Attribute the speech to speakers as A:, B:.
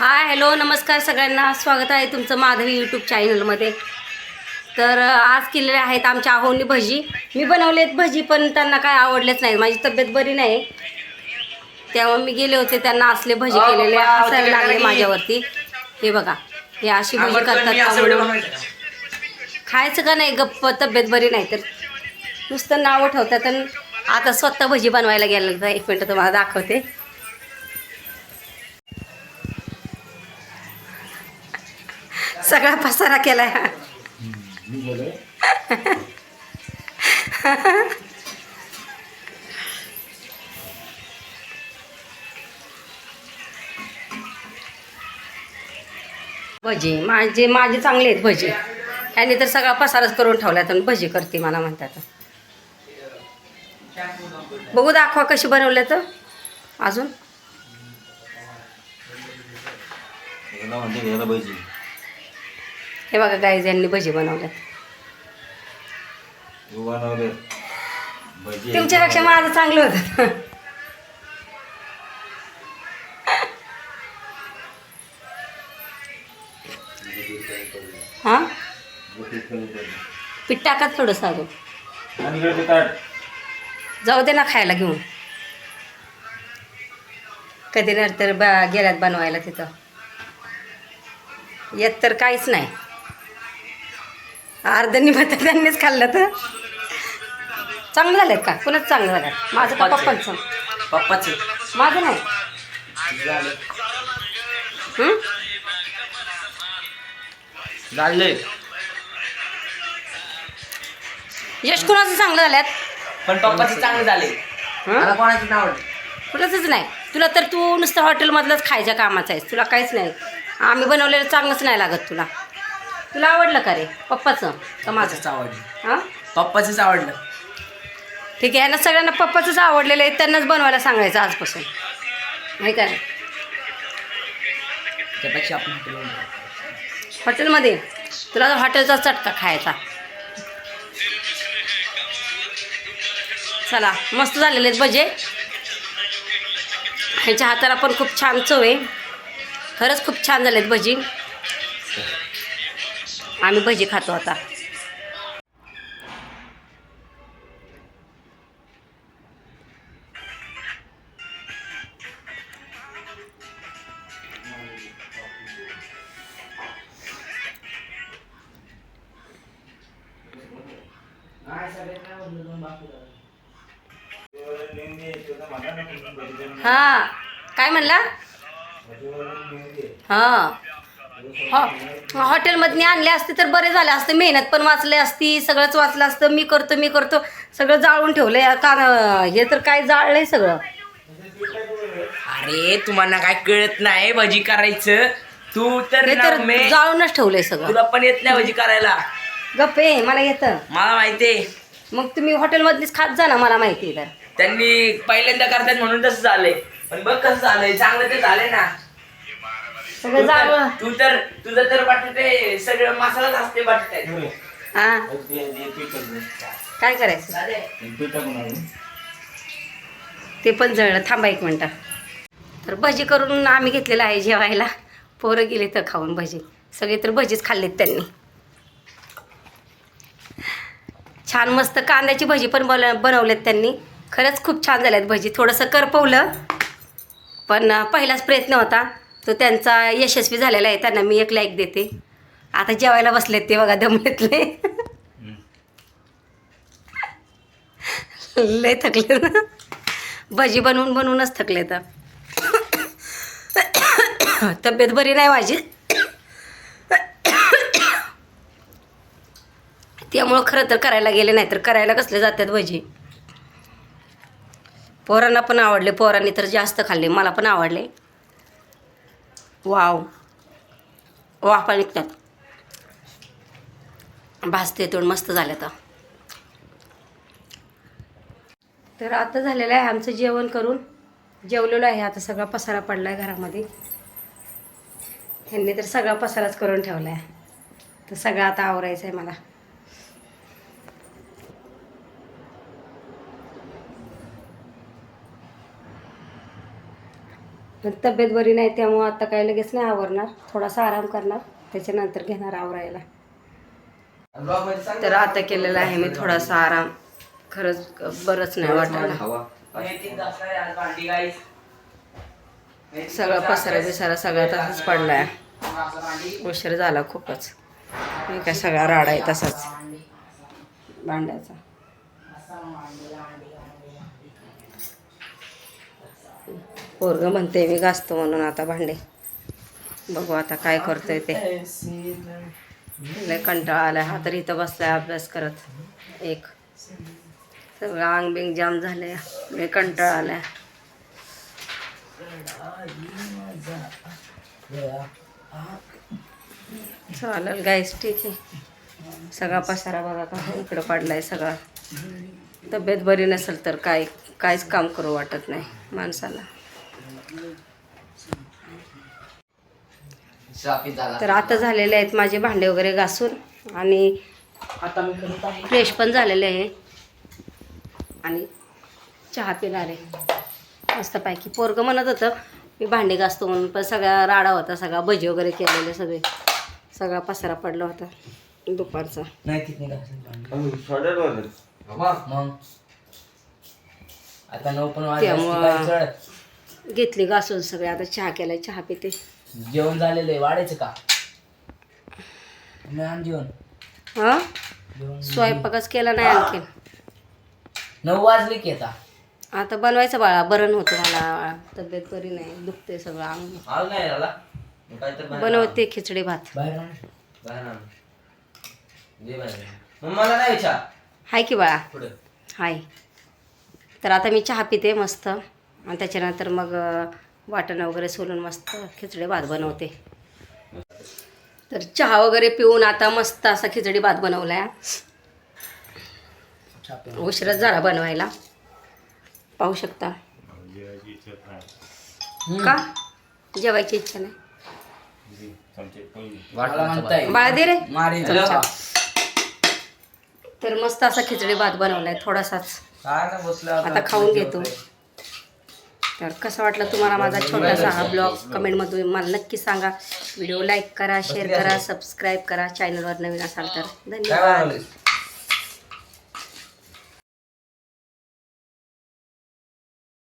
A: Hi hello नमस्कार सगळ्यांना. स्वागत आहे तुमचं माधवी यूट्यूब चॅनलमध्ये तर आज केलेले आहेत आमच्या आहोनी भजी. मी बनवलेत भजी पण त्यांना काय आवडलेच नाही माझी तब्येत बरी नाही. तेव्हा मी गेले होते त्यांना असले भजी केलेले.
B: ते
A: लागले माझ्यावरती. हे बघा हे अशी भजी करतात? खायचं का नाही? गप्प तब्येत बरी नाही तर. नुसतं नावं ठेवतात आणि आता स्वतः भजी बनवायला गेलं तर एक मिनटं तुम्हाला दाखवते. सगळा पसारा केला भजी माझे माझे चांगले आहेत भजी. ह्याने तर सगळा पसारच करून ठेवला तर भजी करते मला म्हणतात. बघू दाखवा कशी बनवल्या तर. अजून?
B: भजी.
A: हे बघा गाईज यांनी भजी बनवल्यात.
B: तू बनवले. भजी
A: तुमच्यापेक्षा माझं चांगलं होतं. हां? पीठ टाका थोडंसं अजून.
B: आणि इकडे ते ताट.
A: जाऊ दे ना खायला घेऊन. कधी नंतर ब गेल्यात बनवायला तिथं. येत तर काहीच नाही. अर्ध निमत त्यांनीच खाल्लं तर. चांगलं झालेत का? कुणाच चांगलं झालं माझं का पप्पांचं.
B: पप्पाचे?
A: माझं नाही. हं?
B: झाले.
A: यश कुणाचं चांगलं झाल्यात
C: पण पप्पाचे चांगले झाले.
A: हं?
C: मला कोणाची नाव
A: कुणाचंच नाही. तुला तर तू नुसतं हॉटेलमधलंच खायच्या कामाचं आहेस. तुला काहीच नाही. आम्ही बनवलेलं चांगलंच नाही लागत तुला. तुला आवडलं का रे? पप्पाचं का माझं?
C: माझंच आवडलं.
A: हां?
C: पप्पाचंच आवडलं.
A: ठीक आहे यांना सगळ्यांना पप्पाचंच आवडलेलं आहे त्यांनाच बनवायला सांगायचं आजपासून. नाही का
C: त्यापेक्षा आपण जाऊ.
A: हॉटेलमध्ये? तुला हॉटेलचा चटका खायचा. चला मस्त झालेले आहेत भजे. ह्याच्या हाताला पण खूप छान चव आहे. खरंच खूप छान झालेत भजी. आम्ही भजी खातो आता. हा. काय म्हणला? हा. हॉ. हॉटेलमधनी आणले असते तर बरे झाले असते. मेहनत पण वाचली असती सगळंच वाचलं असतं. मी करतो मी करतो. सगळं जाळून ठेवलंय. कारण हे तर काय जाळलंय सगळं.
C: अरे तुम्हाला काय कळत नाही भजी करायचं? तू तर
A: हे तर जाळूनच ठेवलंय सगळं.
C: तुला पण येत नाही भजी करायला.
A: गप्प आहे मला येतं.
C: मला माहितीये
A: मग तुम्ही हॉटेलमधलीच खात जा ना मला माहिती आहे तर.
C: त्यांनी पहिल्यांदा करतात म्हणून तसं झालंय. पण बघ कसं झालंय. चांगलं ते झालंय ना.
A: सगळं
C: तू तर- तू तर तुझं तर बटाटे सगळं मसालाच असते बटाटे.
A: हां. काय करायचं? ते पण जळलं. थांबा एक मिनटं. तर भजी करून आम्ही घेतलेलं आहे जेवायला. पोरं गेले तर खाऊन भजी. सगळे तर भजीच खाल्लेत त्यांनी. छान मस्त कांद्याची भजी पण बन बनवलेत त्यांनी. खरंच खूप छान झाल्यात भजी. थोडंसं करपवलं. पण पहिलाच प्रयत्न होता. तो त्यांचा यशस्वी झालेला आहे. त्यांना मी एक लाईक देते. आता जेवायला बसलेत ते बघा दमलेतले लय थकले ना. भजी बनवून बनवूनच थकले तर तब्येत बरी नाही माझी. त्यामुळं खरं तर करायला गेले नाही तर करायला कसले जातात भजी? पोरांना पण आवडले. पोरांनी तर जास्त खाल्ले. मला पण आवडले. वाव. वाफा निघतात. भाजते तोंड मस्त झालं तर तर आता झालेलं आहे आमचं जेवण करून. जेवलेलो आहे आता सगळा पसारा पडला आहे घरामध्ये. ह्यांनी तर सगळा पसाराच करून ठेवला आहे तर सगळं आता आवरायचं आहे मला. तब्येत बरी नाही त्यामुळं आता काय लगेच नाही आवरणार. थोडासा आराम करणार त्याच्यानंतर घेणार आवरायला. तर आता केलेला आहे मी थोडासा आराम. खरंच बरंच नाही
C: गाईस
A: सगळा पसारा बिसारा सगळा तसाच पडलाय. उशीर झाला खूपच. मी काय सगळा राडा आहे तसाच. भांड्याचा. पोरग म्हणते मी घासतो म्हणून आता भांडे. बघू आता काय करतोय ते. लय कंटाळा आलाय. हा तर इथं बसलाय अभ्यास करत. एक. सगळं अंग बिंग जाम झालंय. लय कंटाळा आलाय. चालेल गाईस ठीक आहे. सगळा पसारा बघा का? इकडं पडलाय सगळा. तब्येत बरी नसेल तर काय काहीच काम करू वाटत नाही माणसाला
C: श्रापित झाला
A: तर आता झालेले आहेत माझे भांडे वगैरे घासून आणि
C: आता मी करत आहे.
A: फ्रेश पण झालेले आहे. आणि चहा पिणार आहे. मस्तपैकी पोरगं म्हणत होतं मी भांडे घासतो म्हणून पण सगळा राडा होता सगळा भजी वगैरे केलेले सगळे. सगळा पसारा पडला होता दुपारचा. त्यामुळं-. घेतली घासून सगळे. आता चहा केलाय. चहा पिते.
C: जेवण झालेलं आहे. वाढायचं का? नाही आण जेवण.
A: हां?
C: जेवण
A: स्वयंपाकच केला नाही आणखीन.
C: नऊ वाजले की आता.
A: आता बनवायचं बाळा. बरं नव्हतं मला. तब्येत बरी नाही. दुखते सगळं. अंग
B: आल नाही
A: बनवते खिचडी भात.
C: बाहेर आण.
B: बाहेर आण. दे बाहेर. मग मला नाही विचार
A: हाय की बाळा.
B: पुढे.
A: हाय. तर आता मी चहा पिते मस्त. आणि त्याच्यानंतर मग वाटण वगैरे सोलून मस्त खिचडी भात बनवते. तर चहा वगैरे पिऊन आता मस्त असा खिचडी भात बनवला आहे. उशीरच झाला बनवायला. पाहू शकता. का? जेवायची इच्छा नाही. बाळा दे रे. तर मस्त असा खिचडी भात बनवलाय थोडासाच. आता खाऊन घेतो. तर कसं वाटलं तुम्हाला माझा छोटासा हा ब्लॉग? कमेंटमधून मला नक्की सांगा. व्हिडिओ लाईक करा शेअर करा सबस्क्राईब करा. चॅनलवर नवीन असाल तर धन्यवाद.